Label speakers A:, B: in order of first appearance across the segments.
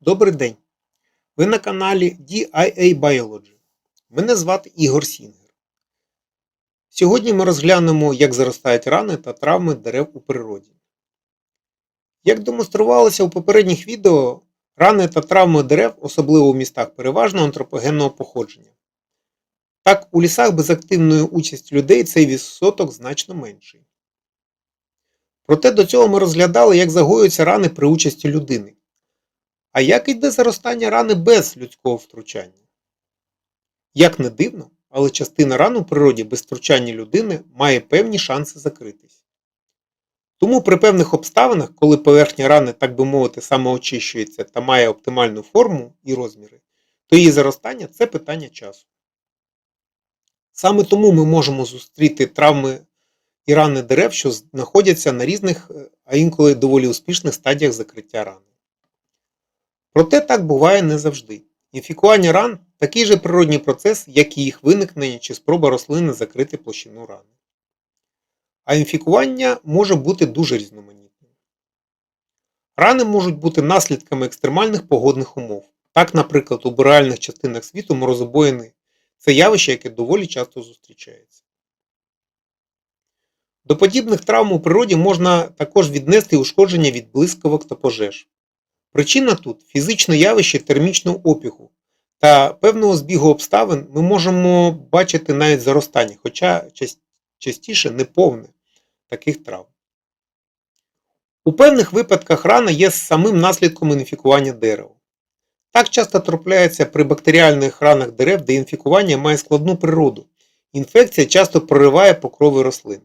A: Добрий день! Ви на каналі DIA Biology. Мене звати Ігор Сінгер. Сьогодні ми розглянемо, як заростають рани та травми дерев у природі. Як демонструвалося у попередніх відео, рани та травми дерев, особливо у містах, переважно антропогенного походження. Так, у лісах без активної участі людей цей відсоток значно менший. Проте до цього ми розглядали, як загоюються рани при участі людини. А як йде заростання рани без людського втручання? Як не дивно, але частина ран у природі без втручання людини має певні шанси закритись. Тому при певних обставинах, коли поверхня рани, так би мовити, самоочищується та має оптимальну форму і розміри, то її заростання це питання часу. Саме тому ми можемо зустріти травми і рани дерев, що знаходяться на різних, е, а інколи доволі успішних стадіях закриття рани. Проте так буває не завжди. Інфікування ран такий же природній процес, як і їх виникнення чи спроба рослини закрити площину рани. А інфікування може бути дуже різноманітним. Рани можуть бути наслідками екстремальних погодних умов. Так, наприклад, у буреальних частинах світу морозобоїни це явище, яке доволі часто зустрічається. До подібних травм у природі можна також віднести ушкодження від блискавок та пожеж. Причина тут фізичне явище термічного опігу та певного збігу обставин ми можемо бачити навіть заростання, хоча частіше не повне таких травм. У певних випадках рана є самим наслідком інфікування дерева. Так часто трапляється при бактеріальних ранах дерев, де інфікування має складну природу. Інфекція часто прориває покрови рослин.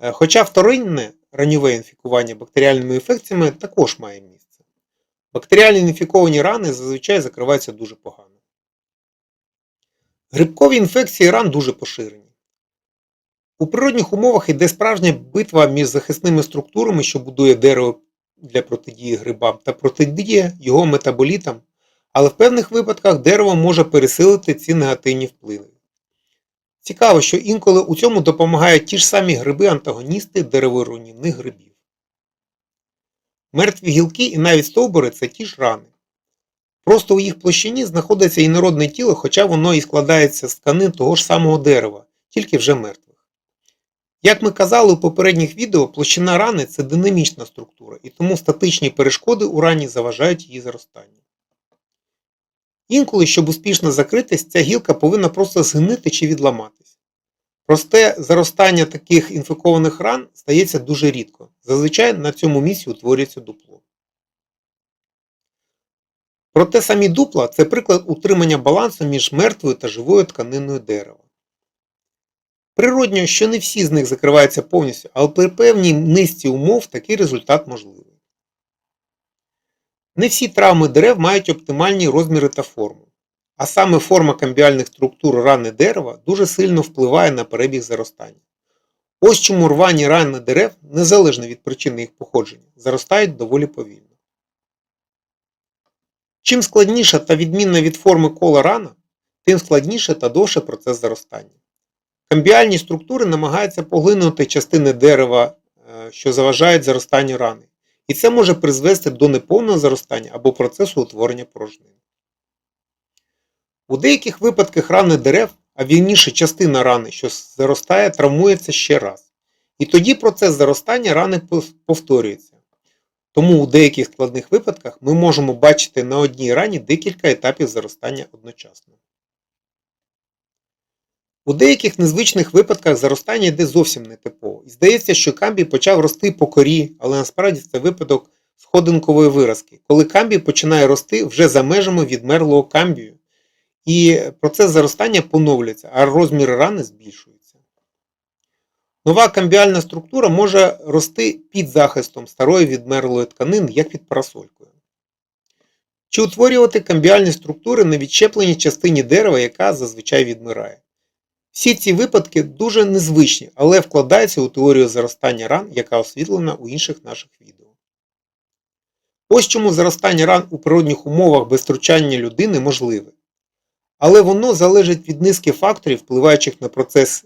A: Е, Хоча вторинне ранньове інфікування бактеріальними інфекціями також має місце. Бактеріально інфіковані рани зазвичай закриваються дуже погано. Грибкові інфекції ран дуже поширені. У природних умовах йде справжня битва між захисними структурами, що будує дерево для протидії грибам, та протидіє його метаболітам, але в певних випадках дерево може пересилити ці негативні впливи. Цікаво, що інколи у цьому допомагають ті ж самі гриби-антагоністи дереворуйнівних грибів. Мертві гілки і навіть стовбури це ті ж рани. Просто у їх площині знаходиться інородне тіло, хоча воно і складається з тканин того ж самого дерева, тільки вже мертвих. Як ми казали у попередніх відео, площина рани це динамічна структура, і тому статичні перешкоди у рані заважають її зростанню. Інколи, щоб успішно закритись, ця гілка повинна просто згнити чи відламатись. Просте заростання таких інфікованих ран стається дуже рідко. Зазвичай на цьому місці утворюється дупло. Проте самі дупла це приклад утримання балансу між мертвою та живою тканиною дерева. Природньо, що не всі з них закриваються повністю, але при певній низці умов такий результат можливий. Не всі травми дерев мають оптимальні розміри та форму. А саме форма камбіальних структур рани дерева дуже сильно впливає на перебіг заростання. Ось чому рвані рани дерев, незалежно від причини їх походження, заростають доволі повільно. Чим складніша та відмінна від форми кола рана, тим складніше та довше процес заростання. Камбіальні структури намагаються поглинути частини дерева, е, що заважають заростанню рани, і це може призвести до неповного заростання або процесу утворення порожнин. У деяких випадках рани дерев, а вільніше частина рани, що заростає, травмується ще раз. І тоді процес заростання рани повторюється. Тому у деяких складних випадках ми можемо бачити на одній рані декілька етапів заростання одночасно. У деяких незвичних випадках заростання йде зовсім нетипово. І здається, що камбій почав рости по корі, але насправді це випадок сходинкової виразки, коли камбій починає рости вже за межами відмерлого камбію, і процес заростання поновлюється, а розміри рани збільшуються. Нова камбіальна структура може рости під захистом старої відмерлої тканини, як під парасолькою. Чи утворювати камбіальні структури на відчепленій частині дерева, яка зазвичай відмирає. Всі ці випадки дуже незвичні, але вкладаються у теорію заростання ран, яка освітлена у інших наших відео. Ось чому заростання ран у природних умовах без втручання людини можливе. Але воно залежить від низки факторів, впливаючих на процес,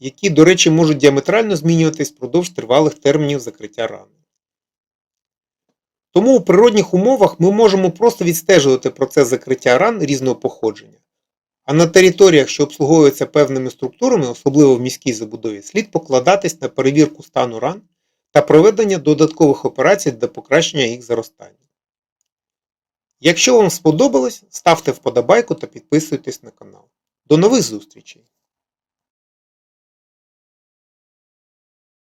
A: які, до речі, можуть діаметрально змінюватись впродовж тривалих термінів закриття рани. Тому у природних умовах ми можемо просто відстежувати процес закриття ран різного походження. А на територіях, що обслуговуються певними структурами, особливо в міській забудові, слід покладатись на перевірку стану ран та проведення додаткових операцій для покращення їх зростання. Якщо вам сподобалось, ставте вподобайку та підписуйтесь на канал. До нових зустрічей!